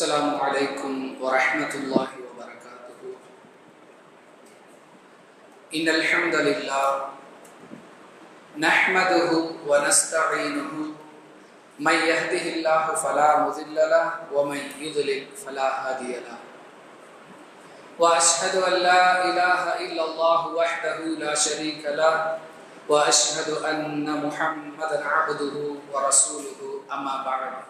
السلام عليكم ورحمة الله وبركاته. إن الحمد لله نحمده ونستعينه. من يهده الله فلا مضل له ومن يضلل فلا هادي له. وأشهد أن لا إله إلا الله وحده لا شريك له. وأشهد أن محمدا عبده ورسوله. أما بعد.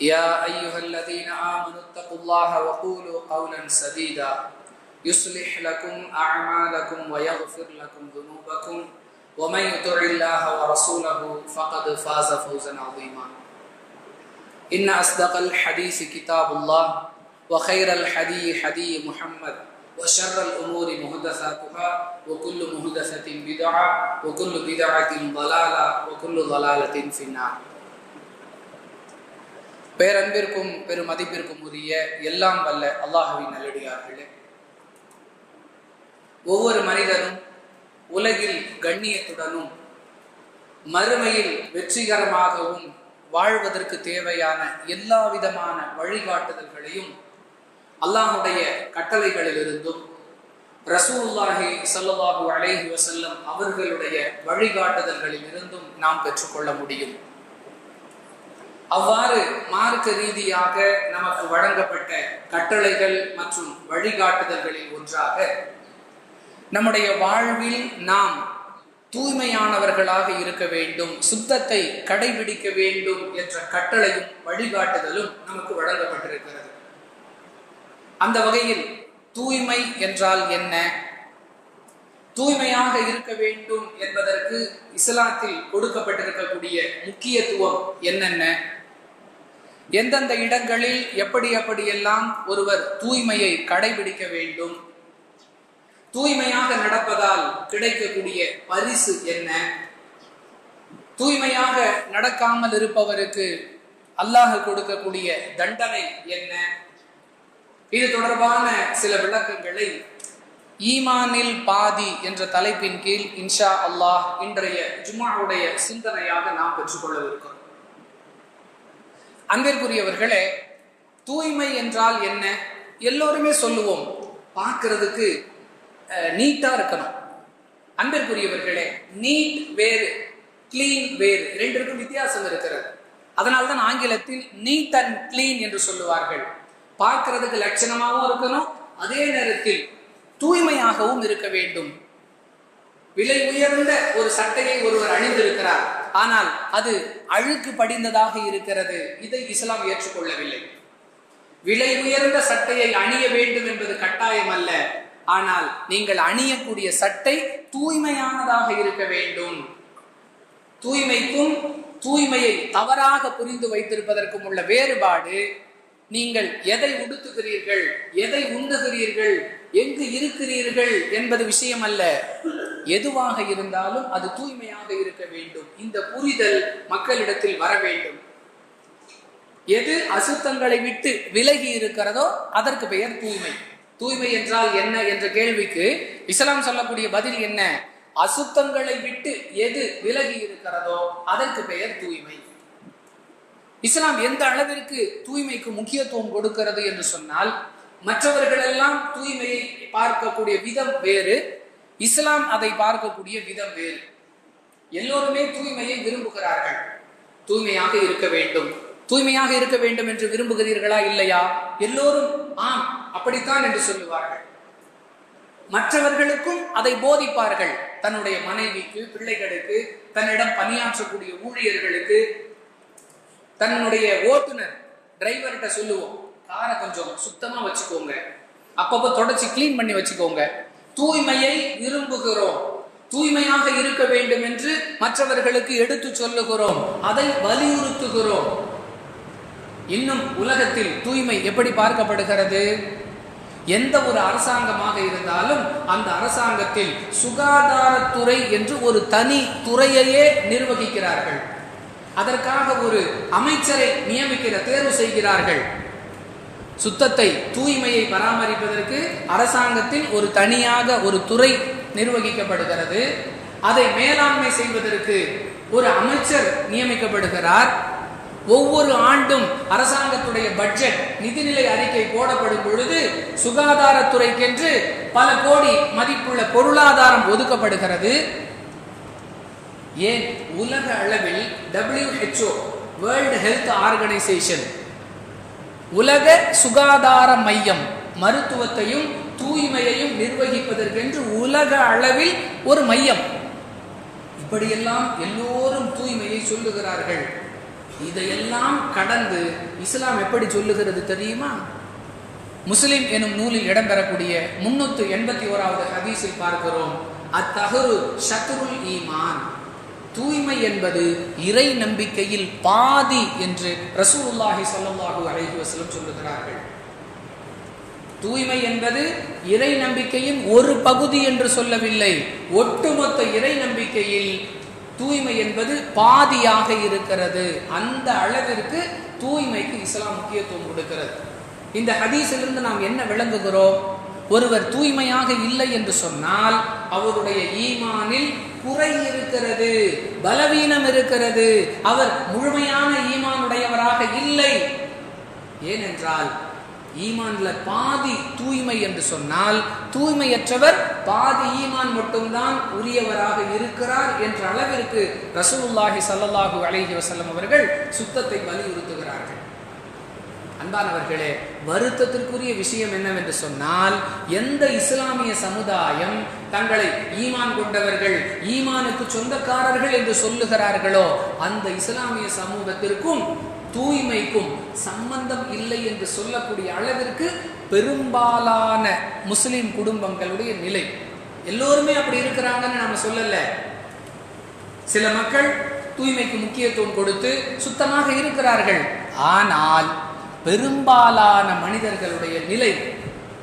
يا أيها الذين آمنوا اتقوا الله وقولوا قولا سديدا. يصلح لكم أعمالكم ويغفر لكم ذنوبكم. ومن يطع الله ورسوله فقد فاز فوزا عظيما. إن أصدق الحديث كتاب الله وخير الحدي حدي محمد وشر الأمور محدثاتها وكل محدثة بدعة وكل بدعة ضلالة وكل ضلالة في النار. பேரன்பிற்கும் பெருமதிப்பிற்கும் உரிய எல்லாம் வல்ல அல்லாஹுவின் நல்லடியார்களே. ஒவ்வொரு மனிதனும் உலகில் கண்ணியத்துடனும் மறுமையில் வெற்றிகரமாகவும் வாழ்வதற்கு தேவையான எல்லா விதமான வழிகாட்டுதல்களையும் அல்லாஹுடைய கட்டளைகளிலிருந்தும் ரசூல்லாஹி சல்லாஹூ அலைஹி வசல்லம் அவர்களுடைய வழிகாட்டுதல்களில் இருந்தும் நாம் பெற்றுக்கொள்ள முடியும். அவ்வாறு மார்க்க ரீதியாக நமக்கு வழங்கப்பட்ட கட்டளைகள் மற்றும் வழிகாட்டுதல்களில் ஒன்றாக நம்முடைய வாழ்வில் நாம் தூய்மையானவர்களாக இருக்க வேண்டும் சுத்தத்தை கடைபிடிக்க வேண்டும் என்ற கட்டளையும் வழிகாட்டுதலும் நமக்கு வழங்கப்பட்டிருக்கிறது. அந்த வகையில் தூய்மை என்றால் என்ன? தூய்மையாக இருக்க வேண்டும் என்பதற்கு இஸ்லாத்தில் கொடுக்கப்பட்டிருக்கக்கூடிய முக்கியத்துவம் என்னென்ன? எந்தெந்த இடங்களில் எப்படி எப்படியெல்லாம் ஒருவர் தூய்மையை கடைபிடிக்க வேண்டும்? தூய்மையாக நடப்பதால் கிடைக்கக்கூடிய பரிசு என்ன? தூய்மையாக நடக்காமல் இருப்பவருக்கு அல்லாஹ் கொடுக்கக்கூடிய தண்டனை என்ன? இது தொடர்பான சில விளக்கங்களை ஈமானில் பாதி என்ற தலைப்பின் கீழ் இன்ஷா அல்லாஹ் இன்றைய ஜுமாவுடைய சிந்தனையாக நாம் பெற்றுக்கொள்ளவிருக்கிறோம். அன்பிற்குரியவர்களே தூய்மை என்றால் என்ன? எல்லோருமே சொல்லுவோம் பார்க்கறதுக்கு நீட்டாக இருக்கணும். அன்பிற்குரியவர்களே நீட் வேறு கிளீன் வேறு ரெண்டிற்கும் வித்தியாசம் இருக்கிறது. அதனால்தான் ஆங்கிலத்தில் நீட் அண்ட் கிளீன் என்று சொல்லுவார்கள். பார்க்கறதுக்கு லட்சணமாகவும் இருக்கணும் அதே நேரத்தில் தூய்மையாகவும் இருக்க வேண்டும். விலை உயர்ந்த ஒரு சட்டையை ஒருவர் அணிந்திருக்கிறார். ஆனால் அது அழுக்கு படிந்ததாக இருக்கிறது. இதை இஸ்லாம் ஏற்றுக்கொள்ளவில்லை. விலை உயர்ந்த சட்டையை அணிய வேண்டும் என்பது கட்டாயம் அல்ல. ஆனால் நீங்கள் அணியக்கூடிய சட்டை தூய்மையானதாக இருக்க வேண்டும். தூய்மைக்கும் தூய்மையை தவறாக புரிந்து வைத்திருப்பதற்கும் உள்ள வேறுபாடு நீங்கள் எதை உடுத்துகிறீர்கள் எதை உண்ணுகிறீர்கள் எங்கு இருக்கிறீர்கள் என்பது விஷயம் அல்ல எதுவாக இருந்தாலும் அது தூய்மையாக இருக்க வேண்டும். இந்த புரிதல் மக்களிடத்தில் வர வேண்டும். எது அசுத்தங்களை விட்டு விலகி இருக்கிறதோ அதற்கு பெயர் தூய்மை. தூய்மை என்றால் என்ன என்ற கேள்விக்கு இஸ்லாம் சொல்லக்கூடிய பதில் என்ன? அசுத்தங்களை விட்டு எது விலகி இருக்கிறதோ அதற்கு பெயர் தூய்மை. இஸ்லாம் எந்த அளவிற்கு தூய்மைக்கு முக்கியத்துவம் கொடுக்கிறது என்று சொன்னால் மற்றவர்கள் எல்லாம் தூய்மையை பார்க்கக்கூடிய விதம் வேறு இஸ்லாம் அதை பார்க்கக்கூடிய விதம் வேறு. எல்லோருமே தூய்மையை விரும்புகிறார்கள். தூய்மையாக இருக்க வேண்டும். தூய்மையாக இருக்க வேண்டும் என்று விரும்புகிறீர்களா இல்லையா? எல்லோரும் ஆம் அப்படித்தான் என்று சொல்லுவார்கள். மற்றவர்களுக்கும் அதை போதிப்பார்கள். தன்னுடைய மனைவிக்கு பிள்ளைகளுக்கு தன்னிடம் பணியாற்றக்கூடிய ஊழியர்களுக்கு தன்னுடைய ஓட்டுநர் டிரைவர்கிட்ட சொல்லுவோம் காரை கொஞ்சம் சுத்தமாக வச்சுக்கோங்க. அப்பப்போ தொடச்சி கிளீன் பண்ணி வச்சுக்கோங்க. தூய்மையை விரும்புகிறோம். தூய்மையாக இருக்க வேண்டும் என்று மற்றவர்களுக்கு எடுத்து சொல்லுகிறோம். அதை வலியுறுத்துகிறோம். இன்னும் உலகத்தில் தூய்மை எப்படி பார்க்கப்படுகிறது? எந்த ஒரு அரசாங்கமாக இருந்தாலும் அந்த அரசாங்கத்தில் சுகாதாரத்துறை என்று ஒரு தனி துறையையே நிர்வகிக்கிறார்கள். அதற்காக ஒரு அமைச்சரை நியமிக்கிற தேர்வு செய்கிறார்கள். சுத்தத்தை தூய்மையை பராமரிப்பதற்கு அரசாங்கத்தில் ஒரு தனியாக ஒரு துறை நிர்வகிக்கப்படுகிறது. அதை மேலாண்மை செய்வதற்கு ஒரு அமைச்சர் நியமிக்கப்படுகிறார். ஒவ்வொரு ஆண்டும் அரசாங்கத்துடைய பட்ஜெட் நிதிநிலை அறிக்கை போடப்படும் பொழுது சுகாதாரத்துறைக்கென்று பல கோடி மதிப்புள்ள பொருளாதாரம் ஒதுக்கப்படுகிறது. ஏன்? உலக அளவில் டபிள்யூஹெச்ஓ வேர்ல்டு ஹெல்த் ஆர்கனைசேஷன் உலக சுகாதார மையம் மருத்துவத்தையும் தூய்மையையும் நிர்வகிப்பதற்கென்று உலக அளவில் ஒரு மையம். இப்படியெல்லாம் எல்லோரும் தூய்மையை சொல்லுகிறார்கள். இதையெல்லாம் கடந்து இஸ்லாம் எப்படி சொல்லுகிறது தெரியுமா? முஸ்லிம் எனும் நூலில் இடம்பெறக்கூடிய முன்னூத்து எண்பத்தி ஓராவது ஹதீஸில் பார்க்கிறோம். அத்தகுரு ஷத்ருல் ஈமான். தூய்மை என்பது இறை நம்பிக்கையில் பாதி என்று ரசூலுல்லாஹி ஸல்லல்லாஹு அலைஹி வசலம் சொல்லுகிறார்கள். தூய்மை என்பது இறை நம்பிக்கையின் ஒரு பகுதி என்று சொல்லவில்லை. ஒட்டுமொத்த இறை நம்பிக்கையில் தூய்மை என்பது பாதியாக இருக்கிறது. அந்த அளவிற்கு தூய்மைக்கு இஸ்லாம் முக்கியத்துவம் கொடுக்கிறது. இந்த ஹதீஸிலிருந்து நாம் என்ன விளங்குகிறோம்? ஒருவர் தூய்மையாக இல்லை என்று சொன்னால் அவருடைய ஈமானில் குறை இருக்கிறது பலவீனம் இருக்கிறது. அவர் முழுமையான ஈமானுடையவராக இல்லை. ஏனென்றால் ஈமான்ல பாதி தூய்மை என்று சொன்னால் தூய்மையற்றவர் பாதி ஈமான் மட்டும்தான் உரியவராக இருக்கிறார் என்ற அளவிற்கு ரசூலுல்லாஹி சல்லாஹூ அலஹி வசல்லம் அவர்கள் சுத்தத்தை வலியுறுத்துகிறார்கள். அன்பானவர்களே வருத்தத்திற்குரிய விஷயம் என்னவென்று சொன்னால் எந்த இஸ்லாமிய சமுதாயம் தங்களை ஈமான் கொண்டவர்கள் ஈமானுக்கு சொந்தக்காரர்கள் என்று சொல்லுகிறார்களோ அந்த இஸ்லாமிய சமூகத்திற்கும் தூய்மைக்கும் சம்பந்தம் இல்லை என்று சொல்லக்கூடிய அளவிற்கு பெரும்பாலான முஸ்லிம் குடும்பங்களுடைய நிலை. எல்லோருமே அப்படி இருக்கிறாங்கன்னு நம்ம சொல்லல. சில மக்கள் தூய்மைக்கு முக்கியத்துவம் கொடுத்து சுத்தமாக இருக்கிறார்கள். ஆனால் பெரும்பாலான மனிதர்களுடைய நிலை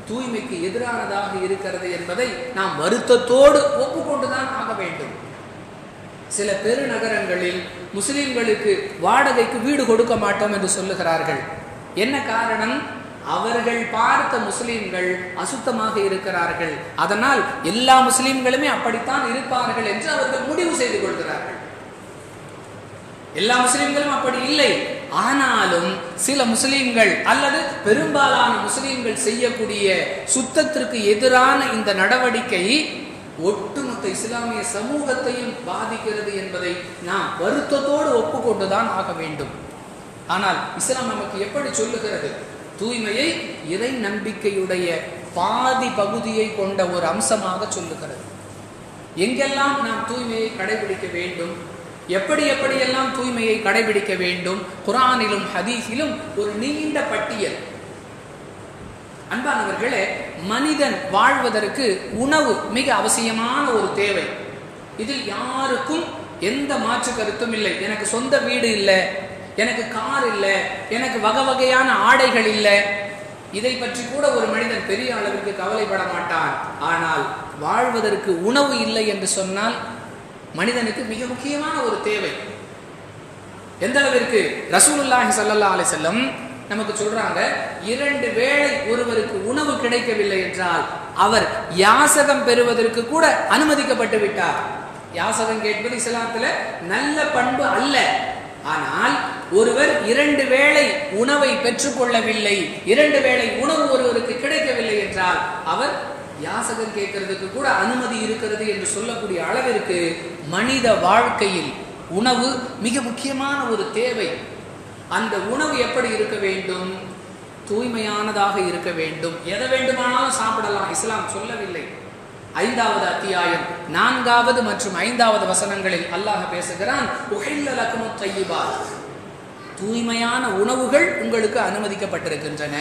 தூய்மைக்கு எதிரானதாக இருக்கிறது என்பதை நாம் வருத்தத்தோடு ஒப்புக்கொண்டுதான் ஆக வேண்டும். சில பெருநகரங்களில் முஸ்லிம்களுக்கு வாடகைக்கு வீடு கொடுக்க மாட்டோம் என்று சொல்லுகிறார்கள். என்ன காரணம்? அவர்கள் பார்த்த முஸ்லிம்கள் அசுத்தமாக இருக்கிறார்கள். அதனால் எல்லா முஸ்லிம்களுமே அப்படித்தான் இருப்பார்கள் என்று அவர்கள் முடிவு செய்து கொள்கிறார்கள். எல்லா முஸ்லிம்களும் அப்படி இல்லை. ஆனாலும் சில முஸ்லீம்கள் அல்லது பெரும்பாலான முஸ்லீம்கள் செய்யக்கூடிய சுத்தத்திற்கு எதிரான இந்த நடவடிக்கை ஒட்டுமொத்த இஸ்லாமிய சமூகத்தையும் பாதிக்கிறது என்பதை நாம் வருத்தத்தோடு ஒப்புக்கொண்டுதான் ஆக வேண்டும். ஆனால் இஸ்லாம் நமக்கு எப்படி சொல்லுகிறது? தூய்மையை இறை நம்பிக்கையுடைய பாதி பகுதியை கொண்ட ஒரு அம்சமாக சொல்லுகிறது. எங்கெல்லாம் நாம் தூய்மையை கடைபிடிக்க வேண்டும்? எப்படி எப்படியெல்லாம் தூய்மையை கடைபிடிக்க வேண்டும்? குரானிலும் ஹதீஸிலும் ஒரு நீண்ட பட்டியல். அன்பானவர்களே மனிதன் வாழ்வதற்கு உணவு மிக அவசியமான ஒரு தேவை. இதில் யாருக்கும் எந்த மாற்று கருத்தும் இல்லை. எனக்கு சொந்த வீடு இல்லை எனக்கு கார் இல்லை எனக்கு வகை வகையான ஆடைகள் இல்லை. இதை பற்றி கூட ஒரு மனிதன் பெரிய அளவிற்கு கவலைப்பட மாட்டார் ஆனால் வாழ்வதற்கு உணவு இல்லை என்று சொன்னால் மனிதனுக்கு மிக முக்கியமான ஒரு தேவை. எந்த அளவிற்கு? ரசூலுல்லாஹி ஸல்லல்லாஹு அலி செல்லம் நமக்கு சொல்றாங்க இரண்டு வேளை ஒருவருக்கு உணவு கிடைக்கவில்லை என்றால் அவர் யாசகம் பெறுவதற்கு கூட அனுமதிக்கப்பட்டு விட்டார். யாசகம் கேட்பது இஸ்லாத்துல நல்ல பண்பு அல்ல. ஆனால் ஒருவர் இரண்டு வேளை உணவை பெற்றுக்கொள்ளவில்லை இரண்டு வேளை உணவு ஒருவருக்கு கிடைக்கவில்லை என்றால் அவர் யாசகர் கேட்கறதுக்கு கூட அனுமதி இருக்கிறது என்று சொல்லக்கூடிய அளவிற்கு மனித வாழ்க்கையில் உணவு மிக முக்கியமான ஒரு தேவை. அந்த உணவு எப்படி இருக்க வேண்டும்? தூய்மையானதாக இருக்க வேண்டும். எதை வேண்டுமானாலும் சாப்பிடலாம். இஸ்லாம் சொல்லவில்லை. ஐந்தாவது அத்தியாயம் நான்காவது மற்றும் ஐந்தாவது வசனங்களில் அல்லாஹ் பேசுகிறான் தூய்மையான உணவுகள் உங்களுக்கு அனுமதிக்கப்பட்டிருக்கின்றன.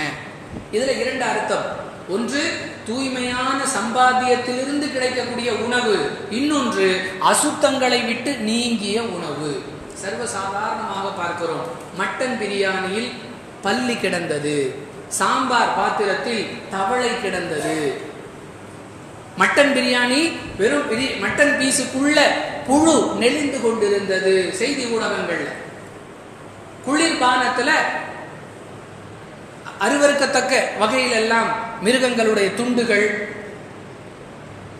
இதுல இரண்டு அர்த்தம். ஒன்று தூய்மையான சம்பாத்தியத்திலிருந்து கிடைக்கக்கூடிய உணவு. இன்னொன்று அசுத்தங்களை விட்டு நீங்கிய உணவு. சர்வசாதாரணமாக பார்க்கிறோம். மட்டன் பிரியாணியில் பல்லி கிடந்தது. சாம்பார் பாத்திரத்தில் தவளை கிடந்தது. மட்டன் பிரியாணி வெறும் மட்டன் பீஸுக்குள்ள புழு நெளிந்து கொண்டிருந்தது. செய்தி ஊடகங்கள்ல. குளிர்பானத்துல அருவறுக்கத்தக்க வகையில் எல்லாம் மிருகங்களுடைய துண்டுகள்.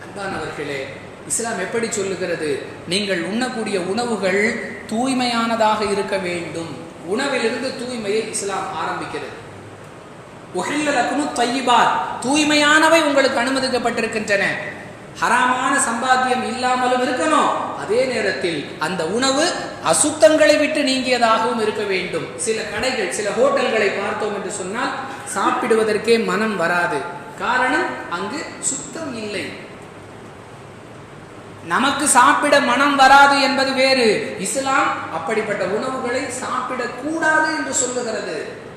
அன்பானவர்களே இஸ்லாம் எப்படி சொல்லுகிறது? நீங்கள் உண்ணக்கூடிய உணவுகள் தூய்மையானதாக இருக்க வேண்டும். உணவிலிருந்து தூய்மையை இஸ்லாம் ஆரம்பிக்கிறது. உஹில்லலக்குமு தையிபாத். தூய்மையானவை உங்களுக்கு அனுமதிக்கப்பட்டிருக்கின்றன. ஹராமான சம்பாத்தியம் இல்லாமலும் இருக்கணும். அதே நேரத்தில் அந்த உணவு அசுத்தங்களை விட்டு நீங்கியதாகவும் இருக்க வேண்டும். சில கடைகள் சில ஹோட்டல்களை பார்த்தோம் என்று சொன்னால் சாப்பிடுவதற்கே மனம் வராது. காரணம் அங்கு சுத்தம் இல்லை. நமக்கு சாப்பிட மனம் வராது என்பது வேறு. இஸ்லாம் அப்படிப்பட்ட உணவுகளை சாப்பிடக்கூடாது என்று சொல்லுகிறது.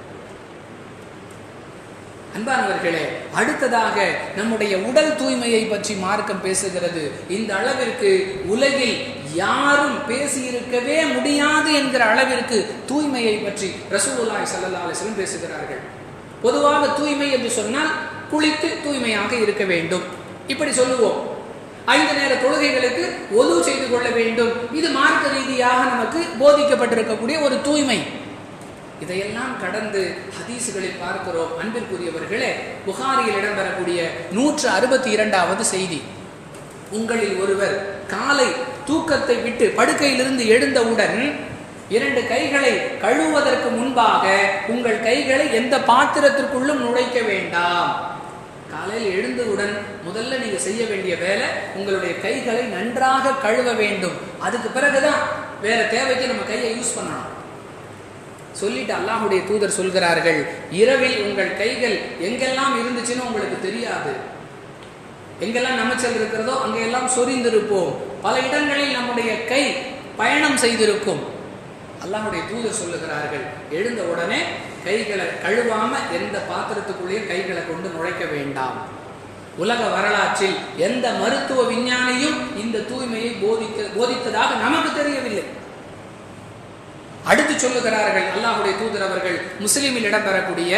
அன்பானவர்களே அடுத்ததாக நம்முடைய உடல் தூய்மையை பற்றி மார்க்கம் பேசுகிறது. இந்த அளவிற்கு உலகில் யாரும் பேசியிருக்கவே முடியாது என்கிற அளவிற்கு தூய்மையை பற்றி ரசூலுல்லாஹி ஸல்லல்லாஹு அலைஹி பேசுகிறார்கள். பொதுவாக தூய்மை என்று சொன்னால் குளித்து தூய்மையாக இருக்க வேண்டும். இப்படி சொல்லுவோம். ஐந்து நேர தொழுகைகளுக்கு ஒது செய்து கொள்ள வேண்டும். இது மார்க்க ரீதியாக நமக்கு போதிக்கப்பட்டிருக்கக்கூடிய ஒரு தூய்மை. இதையெல்லாம் கடந்து ஹதீசுகளில் பார்க்கிறோம். அன்பிற்குரியவர்களே புகாரியில் இடம்பெறக்கூடிய நூற்று அறுபத்தி இரண்டாவது செய்தி. உங்களில் ஒருவர் காலை தூக்கத்தை விட்டு படுக்கையிலிருந்து எழுந்தவுடன் இரண்டு கைகளை கழுவுவதற்கு முன்பாக உங்கள் கைகளை எந்த பாத்திரத்திற்குள்ளும் நுழைக்க வேண்டாம். காலையில் எழுந்தவுடன் முதல்ல நீங்க செய்ய வேண்டிய வேலை உங்களுடைய கைகளை நன்றாக கழுவ வேண்டும். அதுக்கு பிறகுதான் வேற தேவைக்கு நம்ம கையை யூஸ் பண்ணணும். சொல்லிட்டு அல்லாஹுடைய தூதர் சொல்கிறார்கள் இரவில் உங்கள் கைகள் எங்கெல்லாம் இருந்துச்சுன்னு உங்களுக்கு தெரியாது. எங்கெல்லாம் நமைச்சல் இருக்கிறதோ அங்கெல்லாம் சொரிந்திருப்போம். பல இடங்களில் நம்முடைய கை பயணம் செய்திருக்கும். அல்லாஹுடைய தூதர் சொல்லுகிறார்கள் எழுந்த உடனே கைகளை கழுவாம எந்த பாத்திரத்துக்குள்ளேயும் கைகளை கொண்டு நுழைக்க வேண்டாம். உலக வரலாற்றில் எந்த மருத்துவ விஞ்ஞானியும் இந்த தூய்மையை போதிக்க போதித்ததாக நமக்கு தெரியவில்லை. அடுத்து சொல்லுகிறார்கள் அல்லாஹுடைய தூதர் அவர்கள் முஸ்லிமில் இடம்பெறக்கூடிய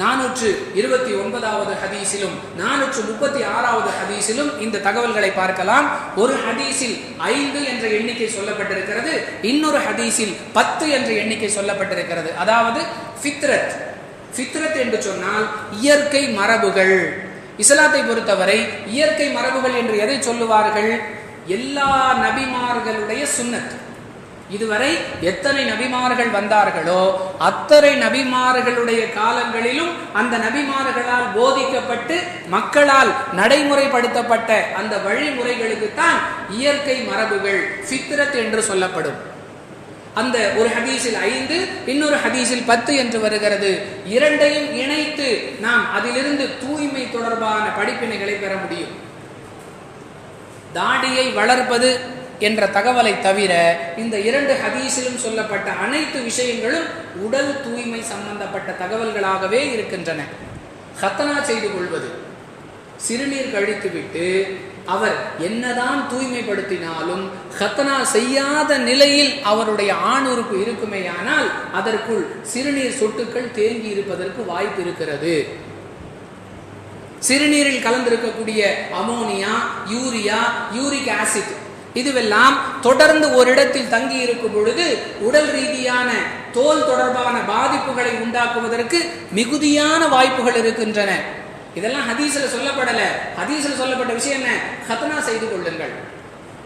நானூற்று இருபத்தி ஒன்பதாவது ஹதீஸிலும் நானூற்று முப்பத்தி ஆறாவது ஹதீஸிலும் இந்த தகவல்களை பார்க்கலாம். ஒரு ஹதீஸில் ஐந்து என்ற எண்ணிக்கை சொல்லப்பட்டிருக்கிறது இன்னொரு ஹதீஸில் பத்து என்ற எண்ணிக்கை சொல்லப்பட்டிருக்கிறது. அதாவது ஃபித்ரத். ஃபித்ரத் என்று சொன்னால் இயற்கை மரபுகள். இஸ்லாத்தை பொறுத்தவரை இயற்கை மரபுகள் என்று எதை சொல்லுவார்கள்? எல்லா நபிமார்களுடைய சுன்னத். இதுவரை எத்தனை நபிமார்கள் வந்தார்களோ அத்தனை நபிமார்களுடைய காலங்களிலும் அந்த நபிமார்களால் போதிக்கப்பட்டு மக்களால் நடைமுறைப்படுத்தப்பட்ட அந்த வழிமுறைகளுக்குத்தான் இயற்கை மரபுகள் சித்திரத் என்று சொல்லப்படும். அந்த ஒரு ஹதீஸில் ஐந்து இன்னொரு ஹதீஸில் பத்து என்று வருகிறது. இரண்டையும் இணைத்து நாம் அதிலிருந்து தூய்மை தொடர்பான படிப்பினைகளை பெற முடியும். தாடியை வளர்ப்பது என்ற தகவலை தவிர இந்த இரண்டு ஹதீஸிலும் சொல்லப்பட்ட அனைத்து விஷயங்களும் உடல் தூய்மை சம்பந்தப்பட்ட தகவல்களாகவே இருக்கின்றன. ஹத்தனா செய்து கொள்வது. சிறுநீர் கழித்துவிட்டு அவர் என்னதான் தூய்மைப்படுத்தினாலும் ஹத்தனா செய்யாத நிலையில் அவருடைய ஆணுறுப்பு இருக்குமேயானால் அதற்குள் சிறுநீர் சொட்டுக்கள் தேங்கி இருப்பதற்கு வாய்ப்பு இருக்கிறது. சிறுநீரில் கலந்திருக்கக்கூடிய அமோனியா யூரியா யூரிக் ஆசிட் இதுவெல்லாம் தொடர்ந்து ஒரு இடத்தில் தங்கி இருக்கும் பொழுது உடல் ரீதியான தோல் தொடர்பான பாதிப்புகளை உண்டாக்குவதற்கு மிகுதியான வாய்ப்புகள் இருக்கின்றன. இதெல்லாம் ஹதீஸ்ல சொல்லப்படல. ஹதீஸ்ல சொல்லப்பட்ட விஷயம் என்ன? ஹத்னா செய்து கொள்ளுங்கள்.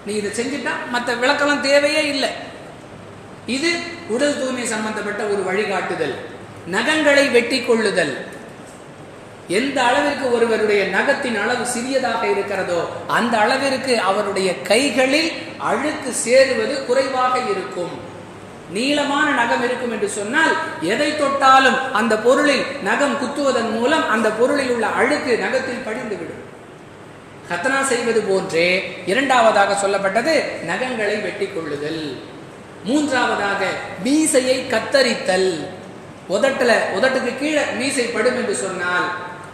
நீ இதை செஞ்சுட்டா மற்ற விளக்கெல்லாம் தேவையே இல்லை. இது உடல் தூய்மை சம்பந்தப்பட்ட ஒரு வழிகாட்டுதல். நகங்களை வெட்டி கொள்ளுதல். எந்த அளவிற்கு ஒருவருடைய நகத்தின் அளவு சிறியதாக இருக்கிறதோ அந்த அளவிற்கு அவருடைய கைகளில் அழுக்கு சேருவது குறைவாக இருக்கும். நீளமான நகம் இருக்கும் என்று சொன்னால் எதை தொட்டாலும் அந்த பொருளில் நகம் குத்துவதன் மூலம் அந்த பொருளில் உள்ள அழுக்கு நகத்தில் படிந்துவிடும். கத்தனா செய்வது போன்றே இரண்டாவதாக சொல்லப்பட்டது நகங்களை வெட்டி கொள்ளுதல் மூன்றாவதாக மீசையை கத்தரித்தல். உதட்டுல உதட்டுக்கு கீழே மீசை படும் என்று சொன்னால்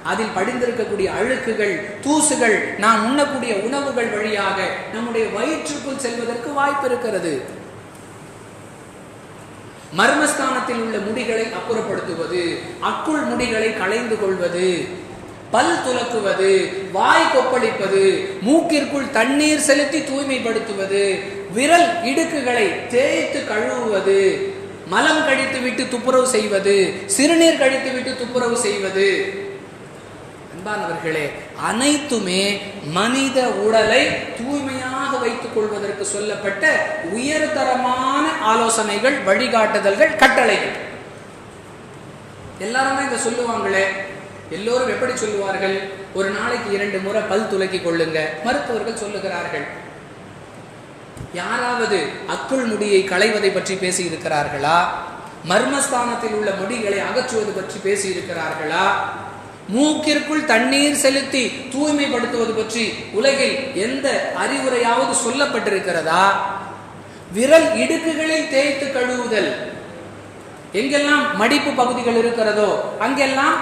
அதில் படிந்திருக்கக்கூடிய அழுக்குகள் தூசுகள் நாம் உண்ணக்கூடிய உணவுகள் வழியாக நம்முடைய வயிற்றுக்குள் செல்வதற்கு வாய்ப்பு இருக்கிறது. மர்மஸ்தானத்தில் உள்ள முடிகளை அப்புறப்படுத்துவது அக்குள் முடிகளை களைந்து கொள்வது பல் துலக்குவது வாய் கொப்பளிப்பது மூக்கிற்குள் தண்ணீர் செலுத்தி தூய்மைப்படுத்துவது விரல் இடுக்குகளை தேய்த்து கழுவுவது மலம் கழித்து விட்டு துப்புரவு செய்வது சிறுநீர் கழித்து விட்டு துப்புரவு செய்வது அன்பானவர்களே அனைத்துமே மனித உடலை தூய்மையாக வைத்துக் கொள்வதற்கு சொல்லப்பட்ட உயர்தரமான ஆலோசனைகள் வழிகாட்டுதல்கள் கட்டளைகள். எல்லாருமே இதை சொல்லுவாங்களே எல்லோரும் எப்படி சொல்லுவார்கள்? ஒரு நாளைக்கு இரண்டு முறை பல் துலக்கிக் கொள்ளுங்க மருத்துவர்கள் சொல்லுகிறார்கள். யாராவது அக்குள் முடியை களைவதை பற்றி பேசி இருக்கிறார்களா மர்மஸ்தானத்தில் உள்ள முடிகளை அகற்றுவது பற்றி பேசி இருக்கிறார்களா மூக்கிற்குள் தண்ணீர் செலுத்தி தூய்மைப்படுத்துவது பற்றி உலகில் எந்த அறிவுரையாவது சொல்லப்பட்டிருக்கிறதா? விரல் இடுக்குகளில் தேய்த்து கழுவுதல். எங்கெல்லாம் மடிப்பு பகுதிகள் இருக்கிறதோ அங்கெல்லாம்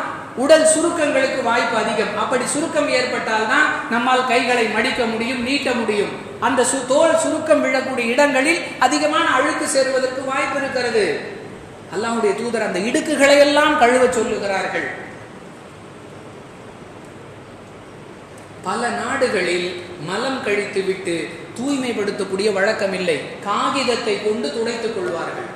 உடல் சுருக்கங்களுக்கு வாய்ப்பு அதிகம். அப்படி சுருக்கம் ஏற்பட்டால் தான் நம்மால் கைகளை மடிக்க முடியும் நீட்ட முடியும். அந்த சு தோல் சுருக்கம் விழக்கூடிய இடங்களில் அதிகமான அழுக்கு சேருவதற்கு வாய்ப்பு இருக்கிறது. அல்லாவுடைய தூதர் அந்த இடுக்குகளை எல்லாம் கழுவ சொல்லுகிறார்கள். பல நாடுகளில் மலம் கழித்து விட்டு தூய்மைப்படுத்தக்கூடிய வழக்கம் இல்லை காகிதத்தை கொண்டு துடைத்துக் கொள்வார்கள்.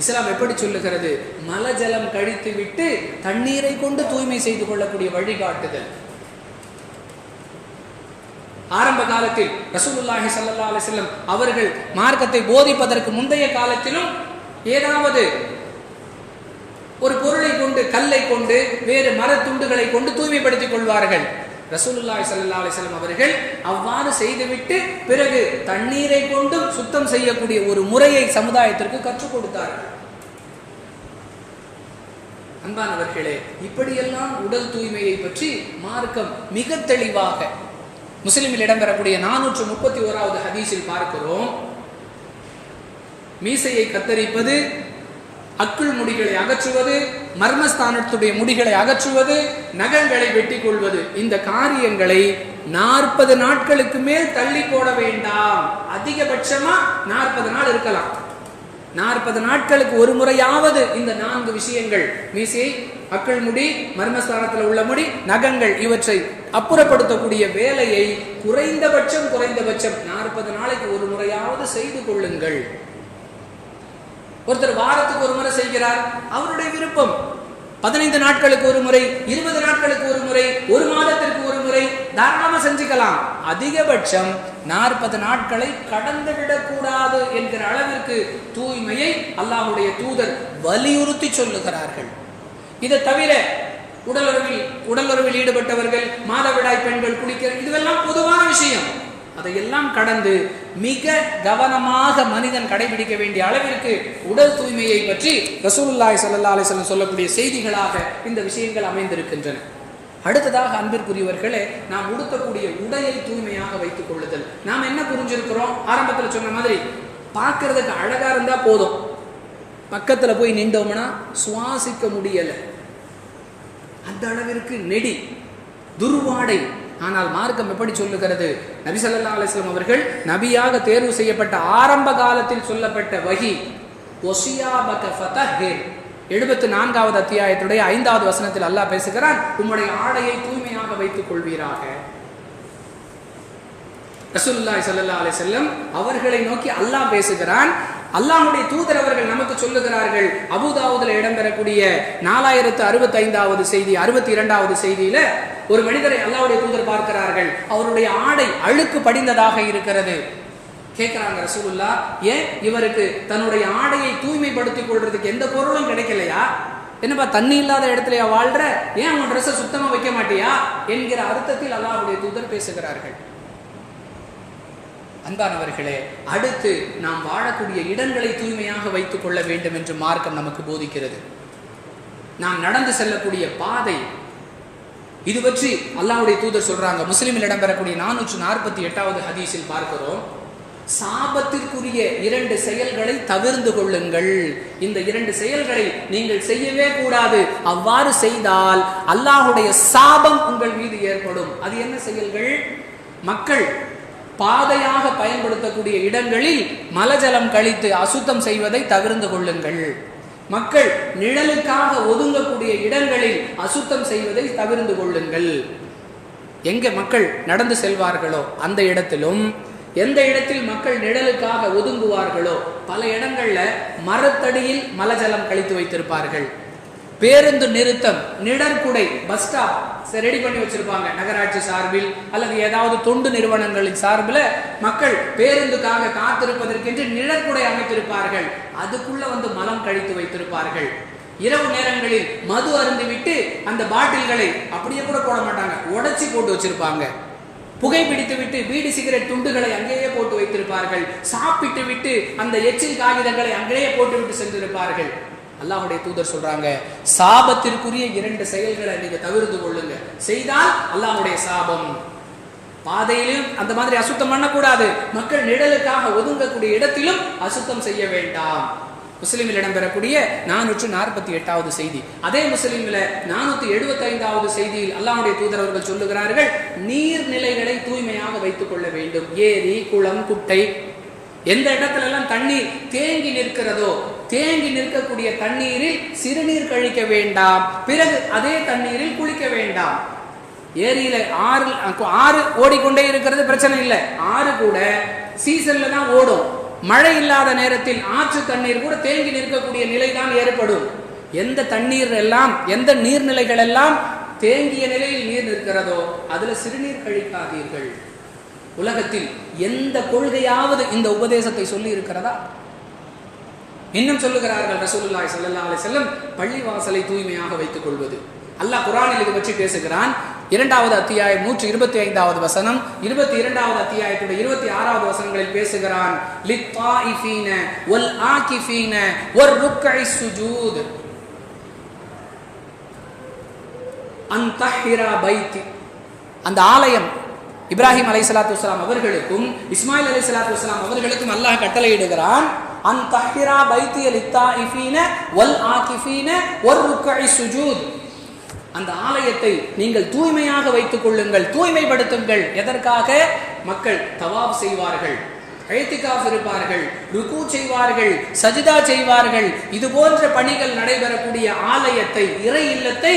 இஸ்லாம் எப்படி சொல்லுகிறது? மலஜலம் கழித்து விட்டு தண்ணீரை கொண்டு தூய்மை செய்து கொள்ளக்கூடிய வழிகாட்டுதல். ஆரம்ப காலத்தில் ரசூலுல்லாஹி சல்லா அலிஸ்லம் அவர்கள் மார்க்கத்தை போதிப்பதற்கு முந்தைய காலத்திலும் ஏதாவது ஒரு பொருளை கொண்டு கல்லை கொண்டு வேறு மரத்துண்டுகளை கொண்டு தூய்மைப்படுத்திக் கொள்வார்கள். ரசூலுல்லாய் சல்லா அலைஹி அவர்கள் அவ்வாறு செய்துவிட்டு பிறகு தண்ணீரை கொண்டும் சுத்தம் செய்யக்கூடிய ஒரு முறையை சமுதாயத்திற்கு கற்றுக் கொடுத்தார்கள். அன்பானவர்களே இப்படியெல்லாம் உடல் தூய்மையை பற்றி மார்க்கம் மிக தெளிவாக முஸ்லிமில் இடம்பெறக்கூடிய நானூற்று முப்பத்தி ஓராவது ஹதீஸில் பார்க்கிறோம். மீசையை கத்தரிப்பது அக்குள் முடிகளை அகற்றுவது மர்மஸ்தானத்துடைய முடிகளை அகற்றுவது நகங்களை வெட்டி கொள்வது இந்த காரியங்களை நாற்பது நாட்களுக்கு மேல் தள்ளி போட வேண்டாம். அதிகபட்சமா நாற்பது நாள் இருக்கலாம். நாற்பது நாட்களுக்கு ஒரு முறையாவது இந்த நான்கு விஷயங்கள். மீசை அக்கள் முடி மர்மஸ்தானத்தில் உள்ள முடி நகங்கள் இவற்றை அப்புறப்படுத்தக்கூடிய வேலையை குறைந்தபட்சம் குறைந்தபட்சம் நாற்பது நாளைக்கு ஒரு முறையாவது செய்து கொள்ளுங்கள். ஒருத்தர் வாரத்துக்கு ஒரு முறை செய்கிறார் அவருடைய விருப்பம் பதினைந்து நாட்களுக்கு ஒரு முறை இருபது நாட்களுக்கு ஒரு முறை ஒரு மாதத்திற்கு ஒரு முறை தாராளமாக செஞ்சுக்கலாம். அதிகபட்சம் நாற்பது நாட்களை கடந்து விடக்கூடாது என்கிற அளவிற்கு தூய்மையை அல்லாஹுடைய தூதர் வலியுறுத்தி சொல்லுகிறார்கள். இதை தவிர உடலுறவில் உடலுறவில் ஈடுபட்டவர்கள் மாதவிடாய் பெண்கள் குளிக்கிற இதுவெல்லாம் பொதுவான விஷயம். அதையெல்லாம் கடந்து மிக கவனமாக மனிதன் கடைபிடிக்க வேண்டிய அளவிற்கு உடல் தூய்மையை பற்றி ரசூலுல்லாய் சல்லா அலிஸ்லம் சொல்லக்கூடிய செய்திகளாக இந்த விஷயங்கள் அமைந்திருக்கின்றன. அடுத்ததாக அன்பிற்குரியவர்களே நாம் உடுத்தக்கூடிய உடையை தூய்மையாக வைத்துக் கொள்ளுதல். நாம் என்ன புரிஞ்சிருக்கிறோம்? ஆரம்பத்தில் சொன்ன மாதிரி பார்க்கறதுக்கு அழகா இருந்தா போதும். பக்கத்துல போய் நின்றோம்னா சுவாசிக்க முடியலை. அந்த அளவிற்கு நெடி துர்வாடை ஆனால் மார்க்கம் எப்படி சொல்லுகிறது? நபி சல்லா அலிஸ்லாம் அவர்கள் நபியாக தேர்வு செய்யப்பட்ட ஆரம்ப காலத்தில் சொல்லப்பட்ட வகி எழுபத்தி எழுபத்து நான்காவது அத்தியாயத்துடைய ஐந்தாவது வசனத்தில் அல்லாஹ் பேசுகிறான் உம்முடைய ஆடையை தூய்மையாக வைத்துக் கொள்வீராக. ரசூல்லாய் சல்லா அலி செல்லம் அவர்களை நோக்கி அல்லாஹ் பேசுகிறான் அல்லாஹுடைய தூதர் அவர்கள் நமக்கு சொல்லுகிறார்கள். அபுதாவுதில் இடம்பெறக்கூடிய நாலாயிரத்து அறுபத்தி ஐந்தாவது செய்தி அறுபத்தி இரண்டாவது செய்தியில ஒரு மனிதரை அல்லாவுடைய தூதர் பார்க்கிறார்கள். அவருடைய ஆடை அழுக்கு படிந்ததாக இருக்கிறது. கேட்கிறாங்க ரசூலுல்லா ஏன் இவருக்கு தன்னுடைய ஆடையை தூய்மைப்படுத்திக் கொள்றதுக்கு எந்த பொருளும் கிடைக்கலையா? என்னப்பா தண்ணி இல்லாத இடத்துலயா வாழ்ற? ஏன் உன் ட்ரெஸ்ஸை சுத்தமா வைக்க மாட்டியா? என்கிற அர்த்தத்தில் அல்லாஹுடைய தூதர் பேசுகிறார்கள். அன்பானவர்களே அடுத்து நாம் வாழக்கூடிய இடங்களை தூய்மையாக வைத்துக் கொள்ள வேண்டும் என்று மார்க்கம் நமக்கு போதிக்கிறது. நாம் நடந்து செல்லக்கூடிய பாதை இது பற்றி அல்லாவுடைய தூதர் சொல்றாங்க. முஸ்லிமில் இடம்பெறக்கூடிய நானூற்று நாற்பத்தி எட்டாவது ஹதீஸில் பார்க்கிறோம். சாபத்திற்குரிய இரண்டு செயல்களை தவிர்ந்து கொள்ளுங்கள். இந்த இரண்டு செயல்களை நீங்கள் செய்யவே கூடாது. அவ்வாறு செய்தால் அல்லாஹுடைய சாபம் உங்கள் மீது ஏற்படும். அது என்ன செயல்கள்? மக்கள் பாதையாக பயன்படுத்தக்கூடிய இடங்களில் மலஜலம் கழித்து அசுத்தம் செய்வதை தவிர்ந்து கொள்ளுங்கள். மக்கள் நிழலுக்காக ஒதுங்கக்கூடிய இடங்களில் அசுத்தம் செய்வதை தவிர்ந்து கொள்ளுங்கள். எங்க மக்கள் நடந்து செல்வார்களோ அந்த இடத்திலும் எந்த இடத்தில் மக்கள் நிழலுக்காக ஒதுங்குவார்களோ பல இடங்கள்ல மரத்தடியில் மலஜலம் கழித்து வைத்திருப்பார்கள். பேருந்து நிறுத்தம் நிழற்குடை பஸ் ஸ்டாப் ரெடி பண்ணி வச்சிருப்பாங்க. நகராட்சி சார்பில் அல்லது ஏதாவது தொண்டு நிறுவனங்களின் சார்பில் மக்கள் பேருந்துக்காக காத்திருப்பதற்கென்று நிழற்குடை அமைத்திருப்பார்கள். அதுக்குள்ள வந்து மலம் கழித்து வைத்திருப்பார்கள். இரவு நேரங்களில் மது அருந்துவிட்டு அந்த பாட்டில்களை அப்படியே கூட போட மாட்டாங்க. உடைச்சி போட்டு வச்சிருப்பாங்க. புகைப்பிடித்து விட்டு வீடு சிகரெட் துண்டுகளை அங்கேயே போட்டு வைத்திருப்பார்கள். சாப்பிட்டு விட்டு அந்த எச்சில் காகிதங்களை அங்கேயே போட்டு விட்டு சென்றிருப்பார்கள். அல்லாஹுடைய தூதர் சொல்றாங்க சாபத்திற்குரிய இரண்டு செயல்களை நீங்க தவிர்த்து கொள்ளுங்க. செய்தால் அல்லாஹுடைய சாபம். பாதையிலும் அந்த மாதிரி அசுத்தம் பண்ணக்கூடாது. மக்கள் நிழலுக்காக ஒதுங்கக்கூடிய இடத்திலும் அசுத்தம் செய்ய வேண்டாம். முஸ்லிமில் இடம்பெறக்கூடிய நானூற்று நாற்பத்தி எட்டாவது செய்தி. அதே முஸ்லிமில் நானூத்தி எழுபத்தி ஐந்தாவது செய்தியில் அல்லாவுடைய தூதர் அவர்கள் சொல்லுகிறார்கள் நீர்நிலைகளை தூய்மையாக வைத்துக் கொள்ள வேண்டும். ஏரி குளம் குட்டை எந்த இடத்துல எல்லாம் தண்ணீர் தேங்கி நிற்கிறதோ தேங்கி நிற்கக்கூடிய தண்ணீரில் சிறுநீர் கழிக்க வேண்டாம். பிறகு அதே தண்ணீரில் குளிக்க வேண்டாம். ஏரியில ஆறு ஆறு ஓடிக்கொண்டே இருக்கிறது பிரச்சனை இல்லை. ஆறு கூட சீசன்ல தான் ஓடும். மழை இல்லாத நேரத்தில் ஆற்று தண்ணீர் கூட தேங்கி நிற்கக்கூடிய நிலை தான் ஏற்படும். எந்த தண்ணீர் எல்லாம் எந்த நீர்நிலைகள் எல்லாம் தேங்கிய நிலையில் நீர் நிற்கிறதோ அதுல சிறுநீர் கழிக்காதீர்கள். உலகத்தில் எந்த கொள்கையாவது இந்த உபதேசத்தை சொல்லி இருக்கிறதா? இன்னும் சொல்லுகிறார்கள் ரசூலுல்லாஹி ஸல்லல்லாஹு அலைஹி வஸல்லம் பள்ளிவாசலை தூய்மையாக வைத்துக் கொள்வது. அல்லாஹ் குரானில் இது பற்றி பேசுகிறான். இரண்டாவது அத்தியாயம் நூற்றி இருபத்தி ஐந்தாவது வசனம். இருபத்தி இரண்டாவது அத்தியாயத்துடைய இருபத்தி ஆறாவது வசனங்களில் பேசுகிறான். அந்த ஆலயம் இப்ராஹிம் அலை சலாத்து வலாம் அவர்களுக்கும் இஸ்மாயில் அலை சலாத்து வலாம் அவர்களுக்கும் அல்லாஹ் கட்டளையிடுகிறான். அன் தஹிரா பைத்திய லித்தாயிஃபீன வல் ஆகிஃபீன ஒர் ருக்கை சுஜூத். அந்த ஆலயத்தை நீங்கள் தூய்மையாக வைத்துக் கொள்ளுங்கள் தூய்மைப்படுத்துங்கள். எதற்காக? மக்கள் தவாப் செய்வார்கள் எழுத்திக்காஃப் இருப்பார்கள் ருக்கு செய்வார்கள் சஜிதா செய்வார்கள். இது போன்ற பணிகள் நடைபெறக்கூடிய ஆலயத்தை இறை இல்லத்தை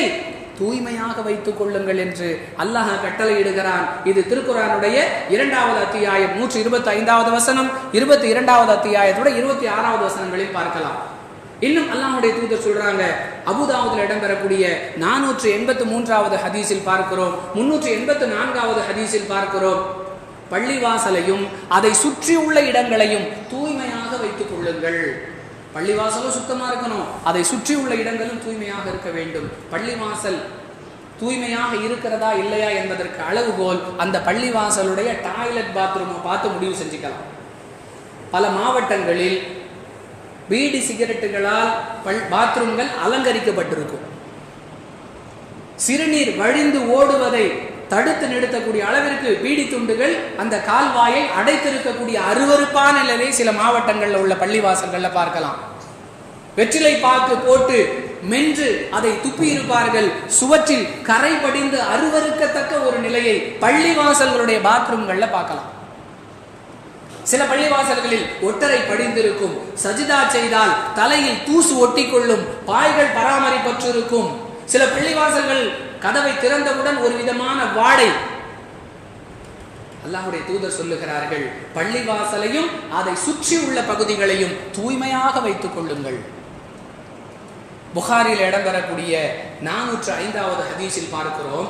தூய்மையாக வைத்துக் கொள்ளுங்கள் என்று அல்லாஹ் கட்டளையிடுகிறான். இது திருக்குறானுடைய இரண்டாவது அத்தியாயம் நூற்றி இருபத்தி ஐந்தாவது வசனம் இருபத்தி இரண்டாவது அத்தியாயத்தோட இருபத்தி ஆறாவது வசனங்களில் பார்க்கலாம். இன்னும் அல்லாஹுடைய தூதர் சொல்றாங்க அபுதாவுதுல இடம்பெறக்கூடிய நானூற்று எண்பத்து மூன்றாவது ஹதீஸில் பார்க்கிறோம் முன்னூற்று எண்பத்து நான்காவது ஹதீஸில் பார்க்கிறோம். பள்ளிவாசலையும் அதை சுற்றி உள்ள இடங்களையும் தூய்மையாக வைத்துக் கொள்ளுங்கள். பள்ளிவாசலும் சுத்தமா இருக்கணும். அதை சுற்றி உள்ள இடங்களும் தூய்மையாக இருக்க வேண்டும். பள்ளிவாசல் தூய்மையாக இருக்கிறதா இல்லையா என்பதற்கு அளவுகோல் அந்த பள்ளிவாசலுடைய டாய்லெட் பாத்ரூமை பார்த்து முடிவு செஞ்சுக்கலாம். பல மாவட்டங்களில் பீடி சிகரெட்டுகளால் பல் பாத்ரூம்கள் அலங்கரிக்கப்பட்டிருக்கும். சிறுநீர் வழிந்து ஓடுவதை தடுத்து நிறுத்தக்கூடிய அளவிற்கு பீடி துண்டுகள் அந்த கால்வாயை அடைத்திருக்கக்கூடிய அருவறுப்பான நிலையை சில மாவட்டங்களில் உள்ள பள்ளிவாசல்களில் பார்க்கலாம். வெற்றிலை பாக்கு போட்டு மென்று அதை துப்பி இருப்பார்கள் சுவற்றில் கரை படிந்து அருவறுக்கத்தக்க ஒரு நிலையை பள்ளிவாசல்களுடைய பாத்ரூம்கள்ல பார்க்கலாம். சில பள்ளிவாசல்களில் ஒட்டரை படிந்திருக்கும். சஜிதா செய்தால் தலையில் தூசு ஒட்டிக்கொள்ளும். பாய்கள் பராமரிப்பற்றிருக்கும். சில பள்ளிவாசல்கள் கதவை திறந்தவுடன் ஒரு விதமான வாடை. அல்லாஹுடைய தூதர் சொல்லுகிறார்கள் பள்ளிவாசலையும் அதை சுற்றி உள்ள பகுதிகளையும் தூய்மையாக வைத்துக் கொள்ளுங்கள். புகாரில் இடம்பெறக்கூடிய நானூற்று ஐந்தாவது ஹதீஸில் பார்க்கிறோம்.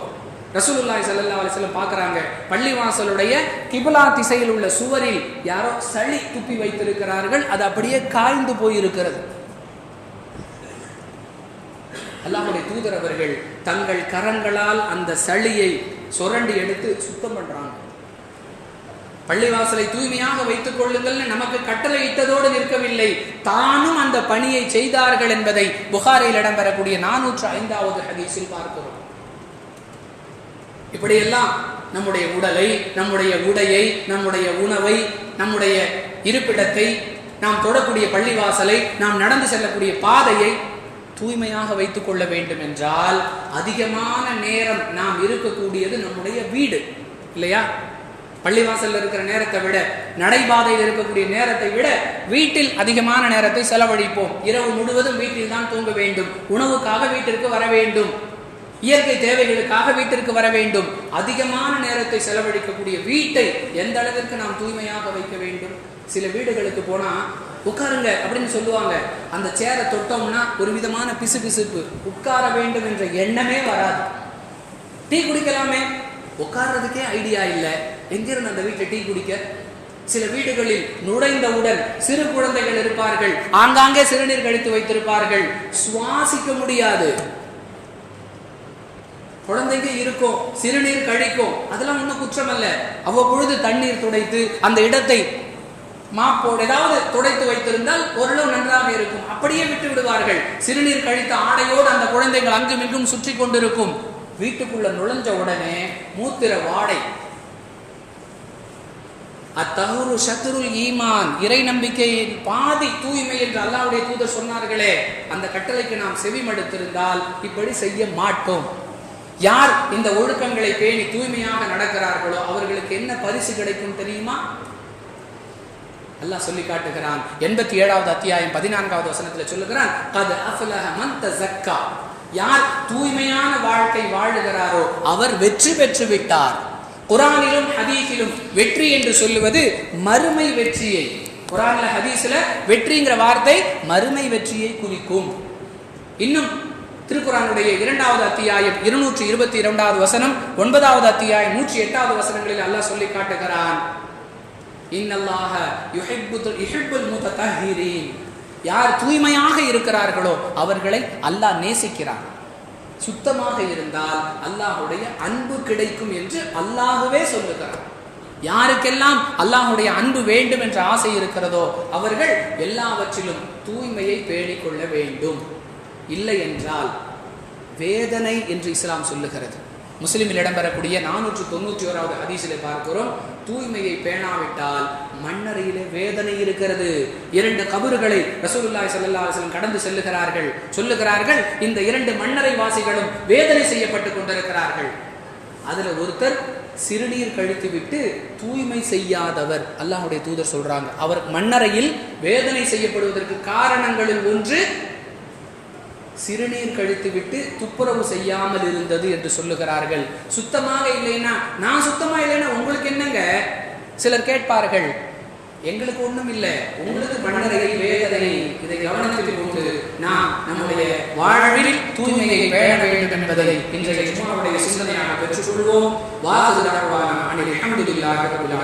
ரசூலுல்லாய் சல்லா அலிஸ்லம் பார்க்குறாங்க பள்ளிவாசலுடைய கிபிலா திசையில் உள்ள சுவரில் யாரோ சளி துப்பி வைத்திருக்கிறார்கள் அது அப்படியே காய்ந்து போயிருக்கிறது. அல்லாஹுடைய தூதர் அவர்கள் தங்கள் கரங்களால் அந்த சளியை சுரண்டி எடுத்து சுத்தம் பண்றாங்க. பள்ளிவாசலை தூய்மையாக வைத்துக் கொள்ளுங்கள் நமக்கு கட்டளை இட்டதோடு நிற்கவில்லை. தானும் அந்த பணியை செய்தார்கள் என்பதை புகாரில் இடம்பெறக்கூடிய நானூற்று ஐந்தாவது ஹதீஸில் பார்க்கிறோம். இப்படியெல்லாம் நம்முடைய உடலை நம்முடைய உடையை நம்முடைய உணவை நம்முடைய இருப்பிடத்தை நாம் தொடக்கூடிய பள்ளிவாசலை நாம் நடந்து செல்லக்கூடிய பாதையை தூய்மையாக வைத்துக் கொள்ள வேண்டும் என்றால் அதிகமான நேரம் நாம் இருக்கக்கூடியது நம்முடைய வீடு. இல்லையா? பள்ளிவாசல்ல இருக்கிற நேரத்தை விட நடைபாதையில் இருக்கக்கூடிய நேரத்தை விட வீட்டில் அதிகமான நேரத்தை செலவழிப்போம். இரவு முழுவதும் வீட்டில் தான் தூங்க வேண்டும். உணவுக்காக வீட்டிற்கு வர வேண்டும். இயற்கை தேவைகளுக்காக வீட்டிற்கு வர வேண்டும். அதிகமான நேரத்தை செலவழிக்கக்கூடிய வீட்டை எந்த அளவிற்கு நாம் தூய்மையாக வைக்க வேண்டும்? சில வீடுகளுக்கு போனா உட்காருங்க அப்படின்னு சொல்லுவாங்க. அந்த சேரை தொட்டோம்னா ஒரு விதமான பிசு பிசுப்பு. உட்கார வேண்டும் என்ற எண்ணமே வராது. டீ குடிக்கலாமே? உட்கார்றதுக்கே ஐடியா இல்லை. எங்கிருந்து அந்த வீட்டில் டீ குடிக்க? சில வீடுகளில் நுழைந்தவுடன் சிறு குழந்தைகள் இருப்பார்கள். ஆங்காங்கே சிறுநீர் கழித்து வைத்திருப்பார்கள். சுவாசிக்க முடியாது. குழந்தைங்க இருக்கும் சிறுநீர் கழிக்கும். அதெல்லாம் ஒன்றும் குற்றம் அல்ல. அவ்வப்பொழுது தண்ணீர் துடைத்து அந்த இடத்தை மாப்போடு ஏதாவது துடைத்து வைத்திருந்தால் ஓரளவு நன்றாக இருக்கும். அப்படியே விட்டு விடுவார்கள். சிறுநீர் கழித்த ஆடையோடு அந்த குழந்தைகள் அங்கும் இங்கும் சுற்றி கொண்டிருக்கும். வீட்டுக்குள்ள நுழைஞ்ச உடனே மூத்திர வாடை. அத்தகுரு சத்ரு ஈமான் இறை நம்பிக்கையின் பாதி தூய்மை என்று அல்லாவுடைய தூதர் சொன்னார்களே. அந்த கட்டளைக்கு நாம் செவிமடுத்திருந்தால் இப்படி செய்ய மாட்டோம். யார் இந்த ஒழுக்கங்களை பேணி தூய்மையாக நடக்கிறார்களோ அவர்களுக்கு என்ன பரிசு கிடைக்கும் தெரியுமா? அல்லாஹ் சொல்லி காட்டுகிறான். எண்பத்தி ஏழாவது அத்தியாயம் பதினான்காவது வசனத்துல சொல்லுகிறான் கது அஃபலஹ யார் தூய்மையான வாழ்க்கை வாழுகிறாரோ அவர் வெற்றி பெற்று விட்டார். குரானிலும் ஹதீஸிலும் வெற்றி என்று சொல்லுவது மறுமை வெற்றியை. குரான்ல ஹதீஸ்ல வெற்றிங்கிற வார்த்தை மறுமை வெற்றியை குறிக்கும். இன்னும் திருக்குறானுடைய இரண்டாவது அத்தியாயம் இருநூற்றி இருபத்தி இரண்டாவது வசனம் ஒன்பதாவது அத்தியாயம் நூற்றி எட்டாவது வசனங்களில் அல்லாஹ் சொல்லி காட்டுகிறான். இன்னல்லாஹ யுஹிப்புல் யுஹிப்புல் முத்தஹிரீன் யார் தூய்மையாக இருக்கிறார்களோ அவர்களை அல்லாஹ் நேசிக்கிறார் சுத்தமாக இருந்தால் அல்லாஹுடைய அன்பு கிடைக்கும் என்று அல்லாஹுவே சொல்லுகிறார் யாருக்கெல்லாம் அல்லாஹுடைய அன்பு வேண்டும் என்ற ஆசை இருக்கிறதோ அவர்கள் எல்லாவற்றிலும் தூய்மையை பேணிக்கொள்ள வேண்டும். இல்லை என்றால் வேதனை என்று இஸ்லாம் சொல்லுகிறது. முஸ்லிமில் இடம்பெறக்கூடிய நானூற்று தொண்ணூற்றி ஓராவது ஹதீஸில் பார்க்கிறோம் தூய்மையை பேணாவிட்டால் மண்ணறையிலே வேதனை இருக்கிறது. இரண்டு கபறுகளை ரசூலுல்லாய் ஸல்லல்லாஹு கடந்து செல்லுகிறார்கள். சொல்லுகிறார்கள் இந்த இரண்டு மண்ணறை வாசிகளும் வேதனை செய்யப்பட்டு கொண்டிருக்கிறார்கள். அதுல ஒருத்தர் சிறுநீர் கழித்து விட்டு தூய்மை செய்யாதவர் அல்லாஹுடைய தூதர் சொல்றாங்க. அவர் மண்ணறையில் வேதனை செய்யப்படுவதற்கு காரணங்களில் ஒன்று சிறுநீர் கழித்துவிட்டு துப்புரவு செய்யாமல் இருந்தது என்று சொல்லுகிறார்கள். சுத்தமாக இல்லைன்னா நான் சுத்தமா இல்லைன்னா உங்களுக்கு என்னங்க? சிலர் கேட்பார்கள் எங்களுக்கு ஒண்ணும் இல்லை. உங்களுக்கு மன்னரையில் வேதனை இதை கவனத்தில் கொண்டு நாம் நம்முடைய வாழ்வில் தூய்மையை பேண வேண்டும் என்பதை இன்றைய ஜும்மாவுடைய சிந்தனையாக பெற்றுக்கொள்வோம். வாசல் அனில் அஹமதுல்லாஹி ரப்பில்